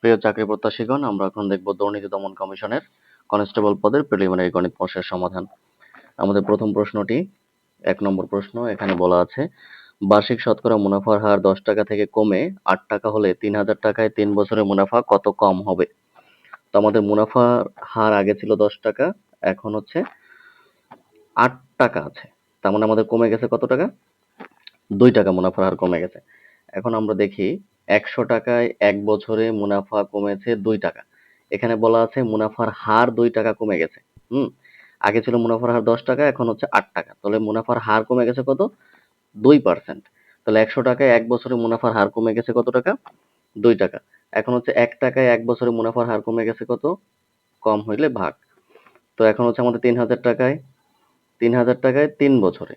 প্রিয় চাকরি প্রত্যাশীগণ, আমরা এখন দেখব দুর্নীতি দমন কমিশনের কনস্টেবল পদের প্রিলিমিনারি গণিত প্রশ্নের সমাধান। আমাদের প্রথম প্রশ্নটি, এক নম্বর প্রশ্ন, এখানে বলা আছে, বার্ষিক শতকরা মুনাফার হার দশ টাকা থেকে কমে আট টাকা হলে তিন হাজার টাকায় তিন বছরের মুনাফা কত কম হবে? তো আমাদের মুনাফার হার আগে ছিল দশ টাকা, এখন হচ্ছে আট টাকা আছে। তার মানে আমাদের কমে গেছে কত টাকা? দুই টাকা মুনাফার হার কমে গেছে। এখন আমরা দেখি একশো টাকায় এক বছরে মুনাফা কমেছে দুই টাকা। এখানে বলা আছে মুনাফার হার দুই টাকা কমে গেছে। হুম? আগে ছিল মুনাফার হার দশ টাকা, এখন হচ্ছে আট টাকা। তাহলে মুনাফার হার কমে গেছে কত? দুই পার্সেন্ট। তাহলে একশো টাকায় এক বছরে মুনাফার হার কমে গেছে কত টাকা? দুই টাকা। এখন হচ্ছে এক টাকায় এক বছরে মুনাফার হার কমে গেছে কত? কম হইলে ভাগ। তো এখন হচ্ছে আমাদের তিন হাজার টাকায়, তিন হাজার টাকায় তিন বছরে।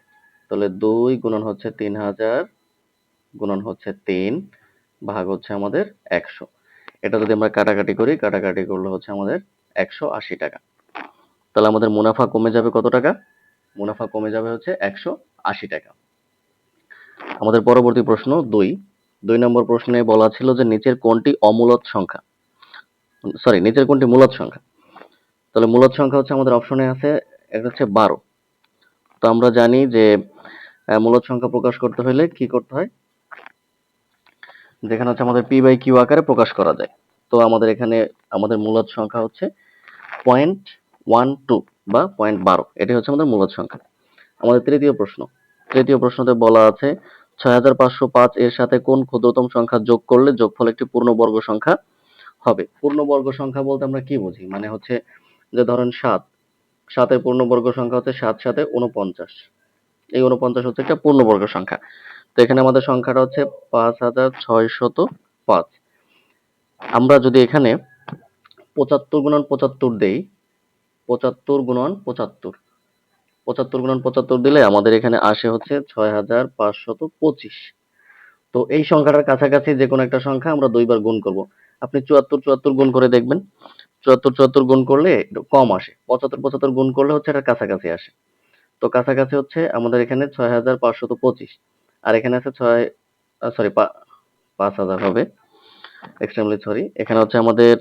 তাহলে দুই গুণন হচ্ছে তিন হাজার, গুণন হচ্ছে তিন। ভাগ হচ্ছে আমাদের একশো। এটা যদি আমরা কাটাকাটি করি, কাটাকাটি করলে হচ্ছে আমাদের একশো আশি টাকা। তাহলে আমাদের মুনাফা কমে যাবে কত টাকা? মুনাফা কমে যাবে হচ্ছে একশো আশি টাকা। আমাদের পরবর্তী প্রশ্ন দুই। দুই নম্বর প্রশ্নে বলা ছিল যে নিচের কোনটি অমূলত সংখ্যা? সরি, নিচের কোনটি মূলত সংখ্যা? তাহলে মূলত সংখ্যা হচ্ছে আমাদের অপশনে আছে, এটা হচ্ছে বারো। তো আমরা জানি যে মূলত সংখ্যা প্রকাশ করতে হলে কি করতে হয়? যেখানে হচ্ছে আমাদের পি বাই কিউ আকারে প্রকাশ করা যায়। তো আমাদের এখানে, আমাদের মূলত সংখ্যা হচ্ছে পয়েন্ট ওয়ান টু বা পয়েন্ট বারো। এটি হচ্ছে আমাদের মূলত সংখ্যা। আমাদের তৃতীয় প্রশ্ন। তৃতীয় প্রশ্নতে বলা আছে, ছয় হাজার পাঁচশো পাঁচ এর সাথে কোন ক্ষুদ্রতম সংখ্যা যোগ করলে যোগফল একটি পূর্ণবর্গ সংখ্যা হবে? পূর্ণবর্গ সংখ্যা বলতে আমরা কি বুঝি? মানে হচ্ছে যে ধরেন সাত। সাতের পূর্ণবর্গ সংখ্যা হচ্ছে সাত সাথে উনপঞ্চাশ এই উনপঞ্চাশ হচ্ছে একটা পূর্ণবর্গ সংখ্যা। তো এখানে আমাদের সংখ্যাটা হচ্ছে পাঁচ হাজার ছয়শত পাঁচ। আমরা যদি এখানে পঁচাত্তর গুণন পঁচাত্তর দেই, পঁচাত্তর গুণন পঁচাত্তর। পঁচাত্তর গুণন পঁচাত্তর দিলে আমাদের এখানে আসে হচ্ছে ছয় হাজার পাঁচশত পঁচিশ। তো এই সংখ্যাটার কাছাকাছি যে কোনো একটা সংখ্যা আমরা দুইবার গুণ করব। আপনি চুয়াত্তর চুয়াত্তর গুণ করে দেখবেন। চুয়াত্তর চুয়াত্তর গুণ করলে কম আসে। পঁচাত্তর পঁচাত্তর গুণ করলে হচ্ছে এটা কাছাকাছি আসে। তো কাছাকাছি হচ্ছে আমাদের এখানে ছয় হাজার পাঁচশত পঁচিশ। আর এখানে আছে ছয় সরি পাঁচ হাজার হবে। এক্সট্রিমলি সরি এখানে হচ্ছে আমাদের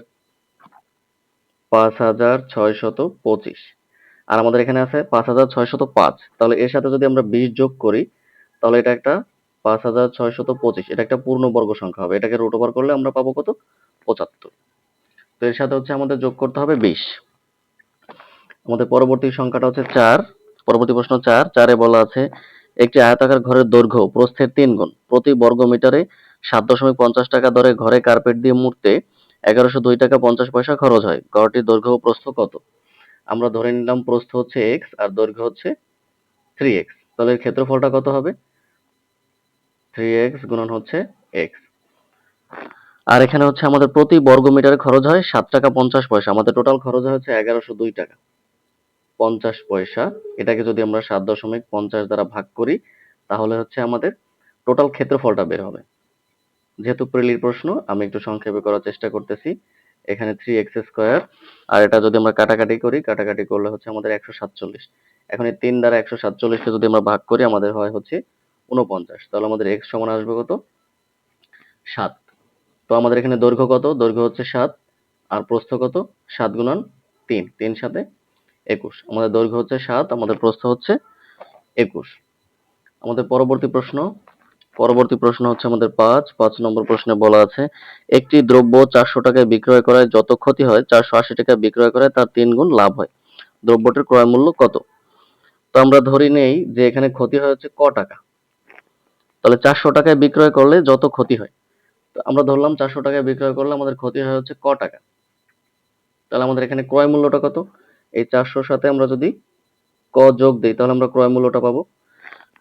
পাঁচ হাজার ছয়শত পঁচিশ। আর আমাদের এখানে আছে পাঁচ হাজার ছয়শত পাঁচ। তাহলে এর সাথে যদি আমরা বিশ যোগ করি, তাহলে এটা একটা পাঁচ হাজার ছয়শত পঁচিশ। এটা একটা পূর্ণবর্গ সংখ্যা হবে। এটাকে রুট ওভার করলে আমরা পাবো কত? পঁচাত্তর। তো এর সাথে হচ্ছে আমাদের যোগ করতে হবে বিশ। আমাদের পরবর্তী সংখ্যাটা হচ্ছে চার। পরবর্তী প্রশ্ন চার, চারে বলা আছে, একটি আয়তাকার ঘরের দৈর্ঘ্য প্রস্থের তিন গুণ। প্রতি বর্গ মিটারে সাত দশমিক পঞ্চাশ টাকা দরে ঘরে কার্পেট দিয়ে মুড়তে এগারোশো দুই টাকা পঞ্চাশ পয়সা খরচ হয়। ঘরটির দৈর্ঘ্য প্রস্থ কত? আমরা ধরে নিলাম প্রস্থ হচ্ছে এক্স আর দৈর্ঘ্য হচ্ছে থ্রি এক্স তাহলে ক্ষেত্রফলটা কত হবে? থ্রি এক্স গুণন হচ্ছে এক্স আর এখানে হচ্ছে আমাদের প্রতি বর্গ মিটারে খরচ হয় সাত টাকা পঞ্চাশ পয়সা। আমাদের টোটাল খরচ হচ্ছে এগারোশো দুই টাকা। পঞ্চাশ পয়সা। এটাকে যদি আমরা সাত দশমিক পঞ্চাশ দ্বারা ভাগ করি, তাহলে হচ্ছে আমাদের টোটাল ক্ষেত্রফলটা বের হবে। যেহেতু প্রিলির প্রশ্ন, আমি একটু সংক্ষেপে করার চেষ্টা করতেছি। এখানে থ্রি এক্স স্কোয়ার আর এটা যদি আমরা কাটাকাটি করি, কাটাকাটি করলে হচ্ছে আমাদের একশো সাতচল্লিশ। এখন এই তিন দ্বারা একশো সাতচল্লিশকে যদি আমরা ভাগ করি, আমাদের হয় হচ্ছে উনপঞ্চাশ তাহলে আমাদের এক্স সমান আসবে কত? সাত। তো আমাদের এখানে দৈর্ঘ্য কত? দৈর্ঘ্য হচ্ছে সাত, আর প্রস্থ কত? সাত গুণন তিন। তিন সাথে একুশ। আমাদের দৈর্ঘ্য হচ্ছে সাত, আমাদের প্রস্থ হচ্ছে একুশ। আমাদের পরবর্তী প্রশ্ন পরবর্তী প্রশ্ন হচ্ছে আমাদের পাঁচ। পাঁচ নম্বর প্রশ্নে বলা আছে, একটি দ্রব্য চারশো টাকায় বিক্রয় করায় যত ক্ষতি হয়, চারশো আশি টাকায় বিক্রয় করায় তার তিন গুণ লাভ হয়। দ্রব্যটির ক্রয় মূল্য কত? তো আমরা ধরি নেই যে এখানে ক্ষতি হয় হচ্ছে ক টাকা। তাহলে চারশো টাকায় বিক্রয় করলে যত ক্ষতি হয়, তো আমরা ধরলাম চারশো টাকায় বিক্রয় করলে আমাদের ক্ষতি হয় হচ্ছে ক টাকা। তাহলে আমাদের এখানে ক্রয় মূল্যটা কত? এই চারশোর সাথে আমরা যদি ক যোগ দিই, তাহলে আমরা ক্রয় মূল্যটা পাবো।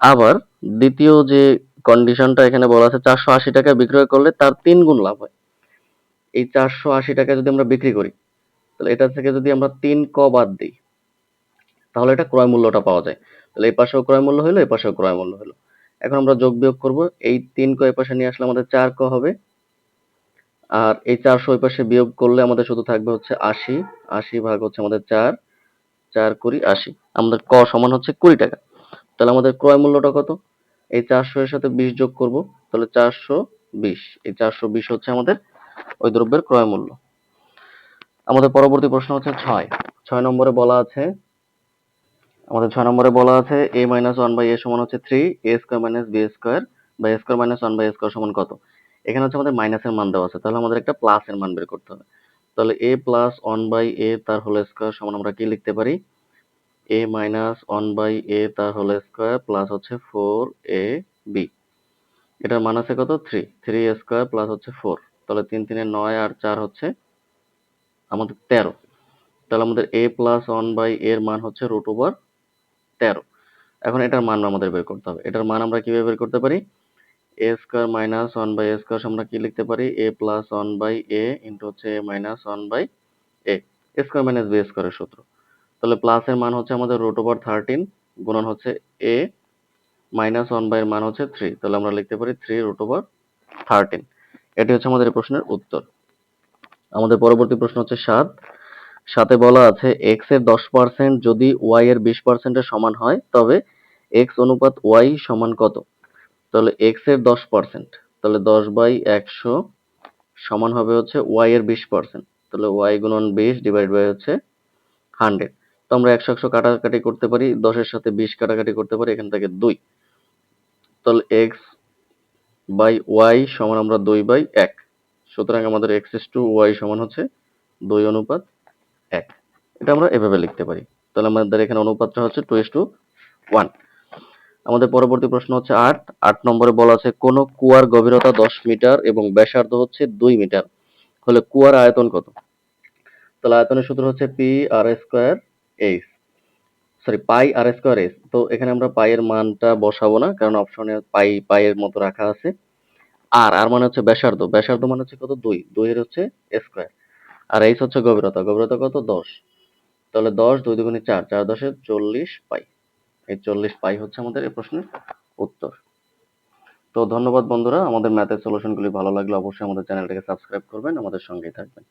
আবার দ্বিতীয় যে কন্ডিশনটা এখানে বলা আছে, চারশো আশি টাকায় বিক্রয় করলে তার তিন গুণ লাভ হয়। এই চারশো আশি টাকায় যদি আমরা বিক্রি করি, তাহলে এটা থেকে যদি আমরা তিন ক বাদ দিই, তাহলে এটা ক্রয় মূল্যটা পাওয়া যায়। তাহলে এই পাশেও ক্রয় মূল্য হলো, এই পাশেও ক্রয় মূল্য হলো। এখন আমরা যোগ বিয়োগ করব, এই তিন ক এই পাশে নিয়ে আসলে আমাদের চার ক হবে। আর এই চারশো ওই পাশে বিয়োগ করলে আমাদের শুধু থাকবে হচ্ছে আশি। আশি ভাগ হচ্ছে আমাদের চার। চার কুড়ি, আশি। আমাদের ক সমান হচ্ছে কুড়ি টাকা। তাহলে আমাদের ক্রয় মূল্যটা কত? এই চারশো এর সাথে বিশ যোগ করব, তাহলে চারশো বিশ। এই চারশো বিশ হচ্ছে আমাদের ওই দ্রব্যের ক্রয় মূল্য। আমাদের পরবর্তী প্রশ্ন হচ্ছে ছয়। ছয় নম্বরে বলা আছে, আমাদের ছয় নম্বরে বলা আছে A minus one by A সমান হচ্ছে three A square minus B square বা A square minus one by A square সমান কত? এখানে হচ্ছে আমাদের মাইনাসের মান দেওয়া আছে, তাহলে আমাদের একটা প্লাসের মান বের করতে হবে। তাহলে A plus one by A তার হোল স্কোয়ার সমান আমরা কি লিখতে পারি? A minus one by A তার হোল স্কোয়ার প্লাস হচ্ছে ফোর এ বি এটার মান আছে কত? থ্রি থ্রি স্কোয়ার প্লাস হচ্ছে ফোর তাহলে তিন, তিনে নয় আর চার হচ্ছে আমাদের তেরো। তাহলে আমাদের এ প্লাস ওয়ান বাই এর মান হচ্ছে রুট ওভার তেরো। এখন এটার মান আমাদের বের করতে হবে। এটার মান আমরা কীভাবে বের করতে পারি? A square minus one by A square আমরা কি লিখতে পারি? A plus one by A into হচ্ছে A minus one by A square minus B স্কোয়ারের সূত্র। তাহলে প্লাসের মান হচ্ছে আমাদের রুট ওভার থার্টিন গুণন হচ্ছে এ মাইনাস ওয়ান বাই এর মান হচ্ছে থ্রি তাহলে আমরা লিখতে পারি থ্রি রুট ওভার থার্টিন এটি হচ্ছে আমাদের প্রশ্নের উত্তর। আমাদের পরবর্তী প্রশ্ন হচ্ছে সাত। সাথে বলা আছে এক্সের দশ পার্সেন্ট যদি ওয়াই এর বিশ পার্সেন্টের সমান হয়, তবে এক্স অনুপাত ওয়াই সমান কত? তাহলে এক্সের দশ পার্সেন্ট তাহলে দশ বাই একশো সমান হবে হচ্ছে ওয়াই এর বিশ পার্সেন্ট তাহলে ওয়াই গুণন বিশ ডিভাইড বাই হচ্ছে হান্ড্রেড তো আমরা একশো একশো কাটাকাটি করতে পারি, দশের সাথে বিশ কাটাকাটি করতে পারি, এখান থেকে দুই। তাহলে এক্স বাই ওয়াই সমান আমরা দুই বাই এক। সুতরাং আমাদের এক্স ইস টু ওয়াই সমান হচ্ছে দুই অনুপাত এক। এটা আমরা এভাবে লিখতে পারি। তাহলে আমাদের এখানে অনুপাতটা হচ্ছে টু ইস টু ওয়ান আমাদের পরবর্তী প্রশ্ন হচ্ছে আট। আট নম্বরে বলা আছে, কোন কুয়ার গভীরতা দশ মিটার এবং ব্যাসার্ধ হচ্ছে দুই মিটার। হলে কুয়ার আয়তন কত? তাহলে আয়তনের সূত্র হচ্ছে P R square H. Sorry, pi R square S তো এখানে আমরা পাইয়ের মানটা বসাবো না, কারণ অপশনে পাই, পাইয়ের মতো রাখা আছে। আর আর মানে হচ্ছে ব্যাসার্ধ। ব্যাসার্ধ মানে হচ্ছে কত? দুই। দুইয়ের হচ্ছে স্কোয়ার। আর এইচ হচ্ছে গভীরতা। গভীরতা কত? দশ। তাহলে দশ, দুই দুগুণে চার। চার দশে চল্লিশ পাই। এই চল্লিশ পাই হচ্ছে আমাদের এই প্রশ্নের উত্তর। তো ধন্যবাদ বন্ধুরা, আমাদের ম্যাথের সলিউশনগুলি ভালো লাগলে অবশ্যই আমাদের চ্যানেলটাকে সাবস্ক্রাইব করবেন, আমাদের সঙ্গেই থাকবেন।